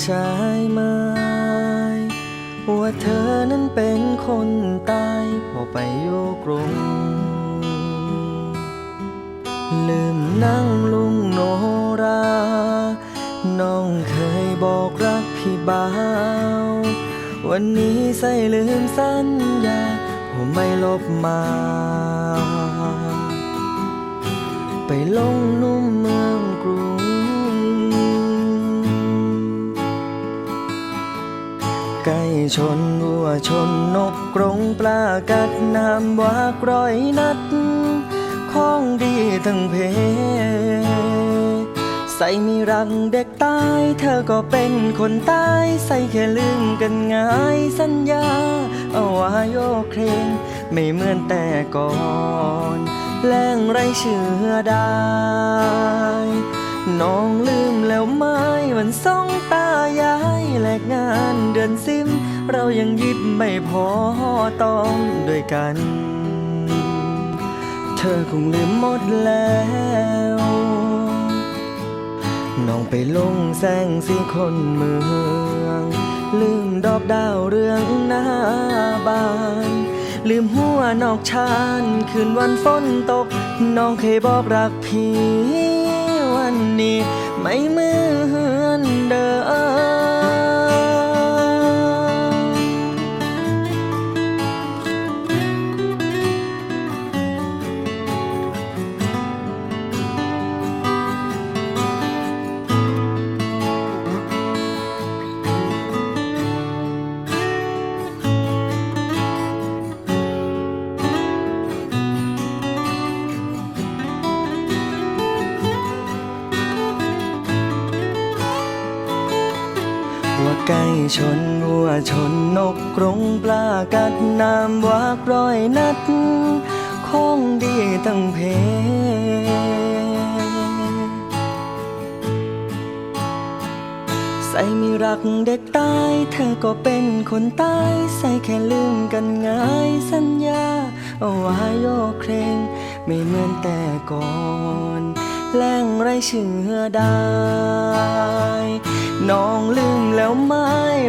าวใช่ไหมว่าเธอนั้นเป็นคนตายพอไปอยู่กรุงลืมนั่งลุงโนรา น้องเคยบอกรักพี่บ่าว วันนี้ใส่ลืมสัญญาผมไม่ลบมา ไปลงนุ่มมื ชนวัวชนนกกรงปลากัดน้ำวากร้อยนัด ของดีทั้งเพ ใส่มีรังเด็กตาย เธอก็เป็นคนตายใส่แค่ลืมกันง่ายสัญญา เอาว่าโยเครงไม่เหมือนแต่ก่อนแรงไรเชื่อได้ น้องลืมแล้วไม้วันสองตายาย แลกงานเดือนซิม เรายังยิบไม่พอต้องด้วยกัน เธอคงลืมหมดแล้วน้องไปลงแสงสีคนเมือง ลืมดอกดาวเรืองหน้าบาน ลืมหัวนอกชานคืนวันฝนตก น้องเคยบอกรักพี่วันนี้ไม่เหมือนเดิม ไก่ชนวัวชนนกกรงปลากัดน้ำวากร้อยนัดของดีตั้งเพใส่มีรักเด็กตายเธอก็เป็นคนตายใส่แค่ลืมกันง่ายสัญญาเอาไว้โยเครงไม่เหมือนแต่ก่อน แรงไรเชื่อได้ น้องลืมแล้วไหม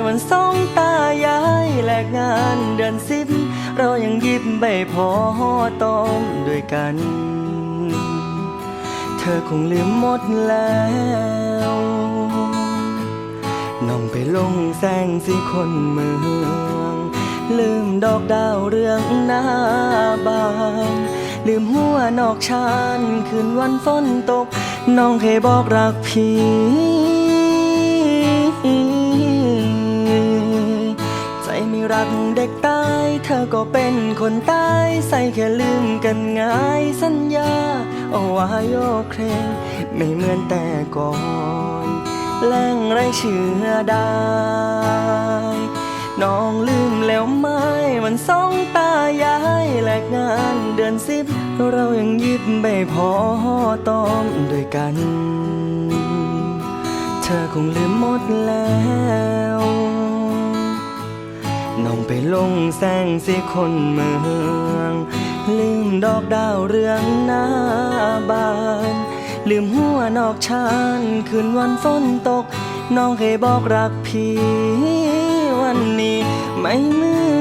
วันสองตายายแลกงานเดือนสิบเรายังยิบใบพอต้มด้วยกัน เธอคงลืมหมดแล้วน้องไปลงแสงสีคนเมือง ลืมดอกดาวเรืองหน้าบ้าน ลืมหัวนอกชานคืนวันฝนตก น้องเคยบอกรักพี่ใจไม่รักเด็กตาย เธอก็เป็นคนตายใส่แค่ลืมกันง่ายสัญญาเอาว่าโยเครง ไม่เหมือนแต่ก่อนแรงไรเชื่อได้น้องลืมแล้วไหมมันสองตายายแลกงานเดือนสิ เรายังยิบใบพอต้อมด้วยกัน เธอคงลืมหมดแล้วน้องไปลงแสงสีคนเมือง ลืมดอกดาวเรืองหน้าบาน ลืมหัวนอกชานคืนวันฝนตก น้องเคยบอกรักพี่วันนี้ไม่เหมือ